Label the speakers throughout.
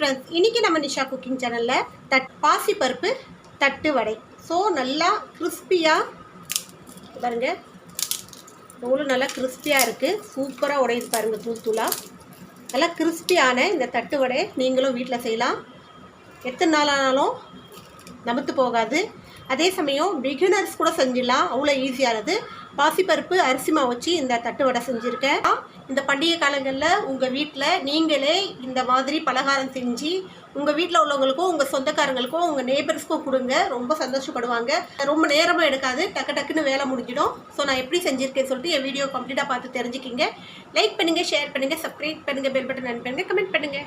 Speaker 1: Friends இன்றைக்கி நம்ம Nisha cooking சேனலில் தட் பாசிப்பருப்பு தட்டு வடை. ஸோ நல்லா கிறிஸ்பியாக பாருங்க. எவ்வளோ நல்லா கிறிஸ்பியாக இருக்குது சூப்பராக உடையுது பாருங்கள் தூள் தூளாக நல்லா கிறிஸ்பியான இந்த தட்டு வடை நீங்களும் வீட்டில் செய்யலாம். எத்தனை நாள் ஆனாலும் நமத்து போகாது. அதே சமயம் பிகினர்ஸ் கூட செஞ்சிடலாம். அவ்வளோ ஈஸியானது பாசிப்பருப்பு அரிசி மாவு வச்சு இந்த தட்டு வடை செஞ்சுருக்கேன் இந்த பண்டிகை காலங்களில் உங்கள் வீட்டில் நீங்களே இந்த மாதிரி பலகாரம் செஞ்சு உங்கள் வீட்டில் உள்ளவங்களுக்கும் உங்கள் சொந்தக்காரங்களுக்கும் உங்கள் நேபர்ஸ்க்கும் கொடுங்க. ரொம்ப சந்தோஷப்படுவாங்க. ரொம்ப நேரமாக எடுக்காது. டக்கு டக்குன்னு வேலை முடிஞ்சிடும். ஸோ நான் எப்படி செஞ்சுருக்கேன்னு சொல்லிட்டு என் வீடியோ கம்ப்ளீட்டாக பார்த்து தெரிஞ்சுக்கிங்க. லைக் பண்ணுங்கள் ஷேர் பண்ணுங்கள் சப்ஸ்கிரைப் பண்ணுங்கள் பெல் பட்டன் ஆன் பண்ணுங்கள் கமெண்ட் பண்ணுங்கள்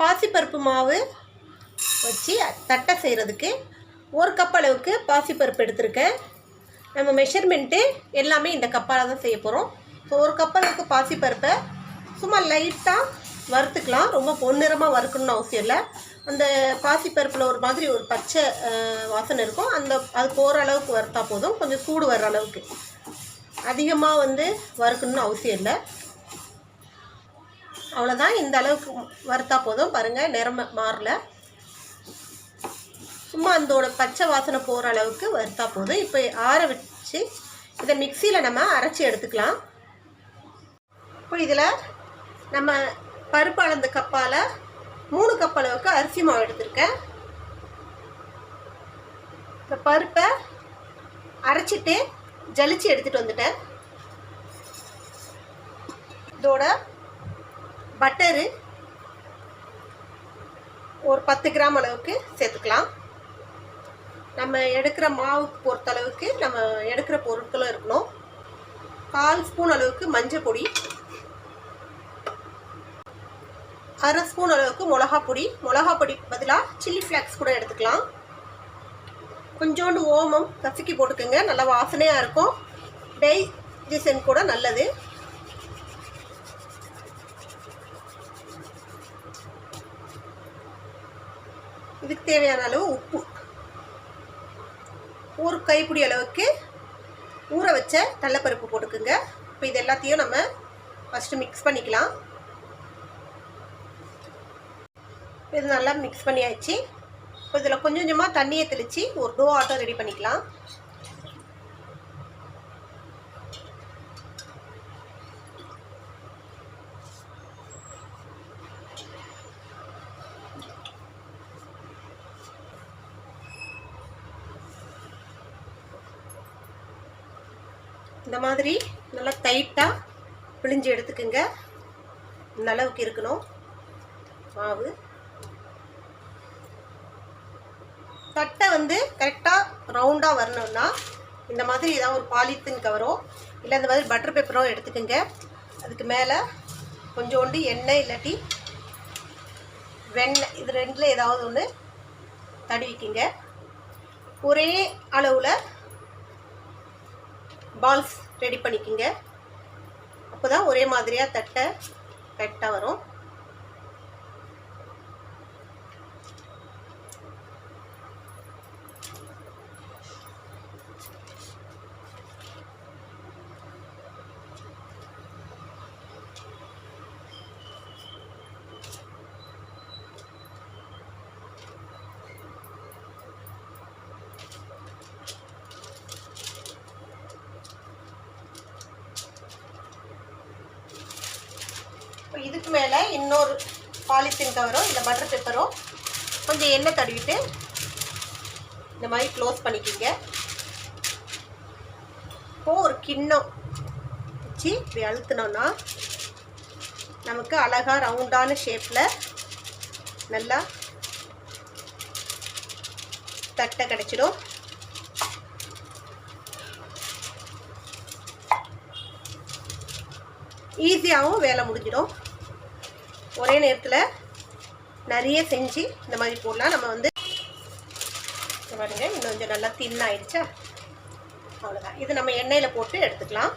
Speaker 1: பாசிப்பருப்பு மாவு வச்சு தட்டை செய்கிறதுக்கு ஒரு கப் அளவுக்கு பாசிப்பருப்பு எடுத்திருக்கேன். நம்ம மெஷர்மெண்ட்டு எல்லாமே இந்த கப்பால் தான் செய்ய போகிறோம் ஸோ ஒரு கப் அளவுக்கு பாசிப்பருப்பை சும்மா லைட்டாக வறுத்துக்கலாம். ரொம்ப பொன்னிறமாக வறுக்கணும்னு அவசியம் இல்லை. அந்த பாசிப்பருப்பில் ஒரு மாதிரி ஒரு பச்சை வாசனை இருக்கும். அந்த அது போகிற அளவுக்கு வறுத்தா போதும். கொஞ்சம் சூடு வர்ற அளவுக்கு. அதிகமாக வந்து வறுக்கணும்னு அவசியம் இல்லை. அவ்வளோதான் இந்த அளவுக்கு வறுத்தா போதும். பாருங்கள் நிறம் மாறல. சும்மா அதோட பச்சை வாசனை போகிற அளவுக்கு வறுத்தா போதும். இப்போ ஆற வச்சு இதை மிக்சியில் நம்ம அரைச்சி எடுத்துக்கலாம். இப்போ இதில் நம்ம பருப்பு அளந்த கப்பால் மூணு கப் அளவுக்கு அரிசி மாவு எடுத்திருக்கேன். இந்த பருப்பை அரைச்சிட்டு ஜலிச்சு எடுத்துகிட்டு வந்துட்டேன். இதோட பட்டரு ஒரு பத்து கிராம் அளவுக்கு சேர்த்துக்கலாம். நம்ம எடுக்கிற மாவுக்கு பொறுத்த அளவுக்கு நம்ம எடுக்கிற பொருட்களும் இருக்கணும். கால் ஸ்பூன் அளவுக்கு மஞ்சள் பொடி. அரை ஸ்பூன் அளவுக்கு மிளகா பொடி. மிளகா பொடி பதிலாக சில்லி ஃப்ளாக்ஸ் கூட எடுத்துக்கலாம். கொஞ்சோண்டு ஓமம் கசக்கி போட்டுக்கோங்க. நல்லா வாசனையாக இருக்கும். டைஜஷன் கூட நல்லது. இதுக்கு தேவையான அளவு உப்பு. ஒரு கைப்பிடி அளவுக்கு ஊற வச்ச கடலப்பருப்பு போட்டுக்குங்க. இப்போ இது எல்லாத்தையும் நம்ம ஃபஸ்ட்டு மிக்ஸ் பண்ணிக்கலாம். இது நல்லா மிக்ஸ் பண்ணியாச்சு. இப்போ இதில் கொஞ்சம் கொஞ்சமாக தண்ணியை தெளித்து ஒரு டோ ஆட்டம் ரெடி பண்ணிக்கலாம். இந்த மாதிரி நல்லா டைட்டாக பிழிஞ்சு எடுத்துக்கோங்க. இந்த அளவுக்கு இருக்கணும். மாவு. தட்டை வந்து கரெக்டாக ரவுண்டாக வரணும்னா இந்த மாதிரி ஏதாவது ஒரு பாலித்தீன் கவரோ இல்லை இந்த மாதிரி பட்டர் பேப்பரோ எடுத்துக்கோங்க. அதுக்கு மேலே கொஞ்சோண்டு எண்ணெய் இல்லாட்டி வெண்ணெய் இது ரெண்டில் ஏதாவது ஒன்று தடவிக்கிங்க. ஒரே அளவில் பால்ஸ் ரெடி பண்ணிக்கோங்க. அப்போ தான் ஒரே மாதிரியாக தட்டை கரெக்டாக வரும் இப்போ இதுக்கு மேலே இன்னொரு பாலித்தீன் கவரோ இல்லை பட்டர் பேப்பரோ கொஞ்சம் எண்ணெய் தடவிட்டு இந்த மாதிரி க்ளோஸ் பண்ணிக்கிங்க. இப்போது ஒரு கிண்ணம் வச்சு இப்படி அழுத்தினோன்னா நமக்கு அழகாக ரவுண்டான ஷேப்பில் நல்லா தட்டை கிடச்சிடும். ஈஸியாகவும் வேலை முடிஞ்சிடும். ஒரே நேரத்தில் நிறைய செஞ்சு இந்த மாதிரி போடலாம். நம்ம வந்து பாருங்க இன்னும் கொஞ்சம் நல்லா தின் ஆயிடுச்சா? அவ்வளோதான் இது நம்ம எண்ணெயில் போட்டு எடுத்துக்கலாம்.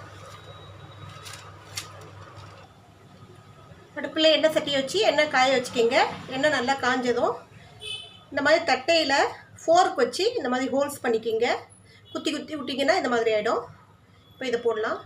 Speaker 1: அடுப்பில் எண்ணெய் சட்டியை வச்சு எண்ணெய் காய வச்சுக்கிங்க. எண்ணெய் நல்லா காஞ்சதும் இந்த மாதிரி தட்டையில் ஃபோர்க் வச்சு இந்த மாதிரி ஹோல்ஸ் பண்ணிக்கிங்க. குத்தி குத்தி விட்டிங்கன்னா இந்த மாதிரி ஆகிடும் இப்போ இதை போடலாம்.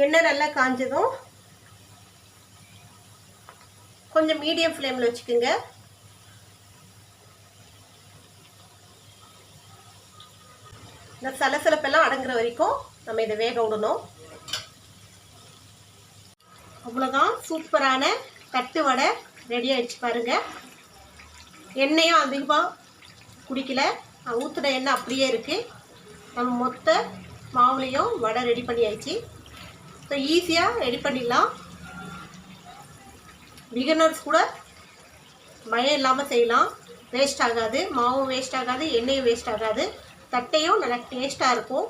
Speaker 1: எண்ணெய் நல்லா காஞ்சதும் கொஞ்சம் மீடியம் ஃப்ளேமில் வச்சுக்கோங்க. இந்த சலசலப்பெல்லாம் அடங்குற வரைக்கும் நம்ம இதை வேக விடணும். அவ்வளோதான் சூப்பரான தட்டு வடை ரெடி ஆகிடுச்சு பாருங்க. எண்ணெயும் அதிகமாக குடிக்கல. ஊற்றுன எண்ணெய் அப்படியே இருக்குது நம்ம மொத்த மாவுலேயும் வடை ரெடி பண்ணி ஆயிடுச்சு ஸோ ஈஸியாக ரெடி பண்ணிடலாம். பிகினர்ஸ் கூட பயம் இல்லாமல் செய்யலாம். வேஸ்ட் ஆகாது. மாவும் வேஸ்ட் ஆகாது. எண்ணெயும் வேஸ்ட் ஆகாது. தட்டையும் நல்லா டேஸ்ட்டாக இருக்கும்.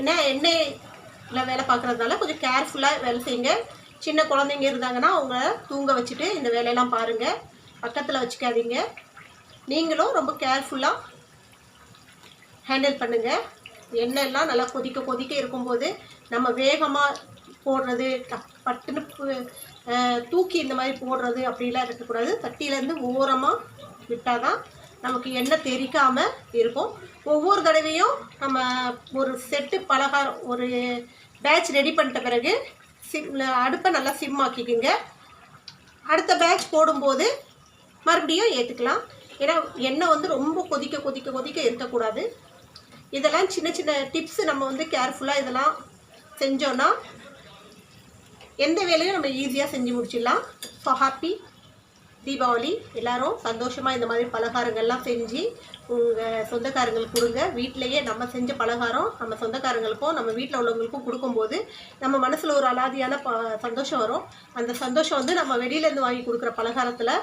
Speaker 1: ஏன்னா எண்ணெயில் வேலை பார்க்குறதுனால கொஞ்சம் கேர்ஃபுல்லாக வேலை செய்யுங்க. சின்ன குழந்தைங்க இருந்தாங்கன்னா அவங்க தூங்க வச்சுட்டு இந்த வேலையெல்லாம் பாருங்கள் பக்கத்தில் வச்சுக்காதீங்க. நீங்களும் ரொம்ப கேர்ஃபுல்லாக ஹேண்டில் பண்ணுங்கள் எண்ணெய்லாம் நல்லா கொதிக்க கொதிக்க இருக்கும்போது நம்ம வேகமாக போடுறது பட்டுன்னு தூக்கி இந்த மாதிரி போடுறது அப்படிலாம் இருக்கக்கூடாது. தட்டியிலேருந்து ஓரமாக விட்டால் தான் நமக்கு எண்ணெய் தெரிக்காமல் இருக்கும். ஒவ்வொரு தடவையும் நம்ம ஒரு செட்டு பலகாரம் ஒரு பேட்ச் ரெடி பண்ணிட்ட பிறகு சிம் அடுப்பை நல்லா சிம் ஆக்கிக்குங்க. அடுத்த பேட்ச் போடும்போது மறுபடியும் ஏற்றுக்கலாம் ஏன்னா எண்ணெய் வந்து ரொம்ப கொதிக்க கொதிக்க கொதிக்க இருக்கக்கூடாது. இதெல்லாம் சின்ன சின்ன டிப்ஸ் நம்ம வந்து கேர்ஃபுல்லாக இதெல்லாம் செஞ்சோன்னா எந்த வேலையும் நம்ம ஈஸியாக செஞ்சு முடிச்சிடலாம். So happy Deepavali. எல்லாரும் சந்தோஷமாக இந்த மாதிரி பலகாரங்கள்லாம் செஞ்சு உங்கள் சொந்தக்காரங்களுக்கு கொடுங்க. வீட்டிலையே நம்ம செஞ்ச பலகாரம் நம்ம சொந்தக்காரங்களுக்கும் நம்ம வீட்டில் உள்ளவங்களுக்கும் கொடுக்கும்போது நம்ம மனசில் ஒரு அலாதியான ப சந்தோஷம் வரும். அந்த சந்தோஷம் வந்து நம்ம வெளியிலேருந்து வாங்கி கொடுக்குற பலகாரத்தில்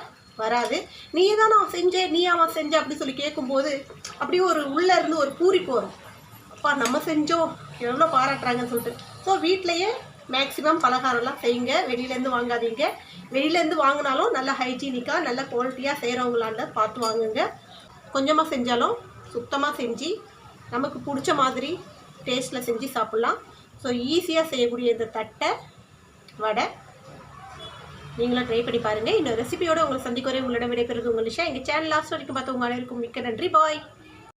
Speaker 1: வராது. நீ தான் நான் செஞ்சேன் நீ அவன் செஞ்ச அப்படி சொல்லி கேட்கும்போது அப்படியே ஒரு உள்ளே இருந்து ஒரு பூரிப்பு வரும். அப்பா நம்ம செஞ்சோம். எவ்வளோ பாராட்டுறாங்கன்னு சொல்லிட்டு. ஸோ வீட்லேயே மேக்ஸிமம் பலகாரம்லாம் செய்யுங்க. வெளியிலேருந்து வாங்காதீங்க. வெளியிலேருந்து வாங்கினாலும் நல்ல ஹைஜீனிக்காக நல்ல குவாலிட்டியாக செய்கிறவங்களாண்ட பார்த்து வாங்குங்க. கொஞ்சமாக செஞ்சாலும் சுத்தமாக செஞ்சு நமக்கு பிடிச்ச மாதிரி டேஸ்ட்டில் செஞ்சு சாப்பிட்லாம். ஸோ ஈஸியாக செய்யக்கூடிய இந்த தட்டை வடை நீங்களும் ட்ரை பண்ணி பாருங்கள் இன்னொரு ரெசிபியோட உங்களை சந்திக்க வரை உங்களிடம் விடைபெறுது உங்கள் நிஷா. எங்கள் சேனல் லாஸ்ட் வரைக்கும் பார்த்து உங்கள் அனைவருக்கும் மிக்க நன்றி. பாய்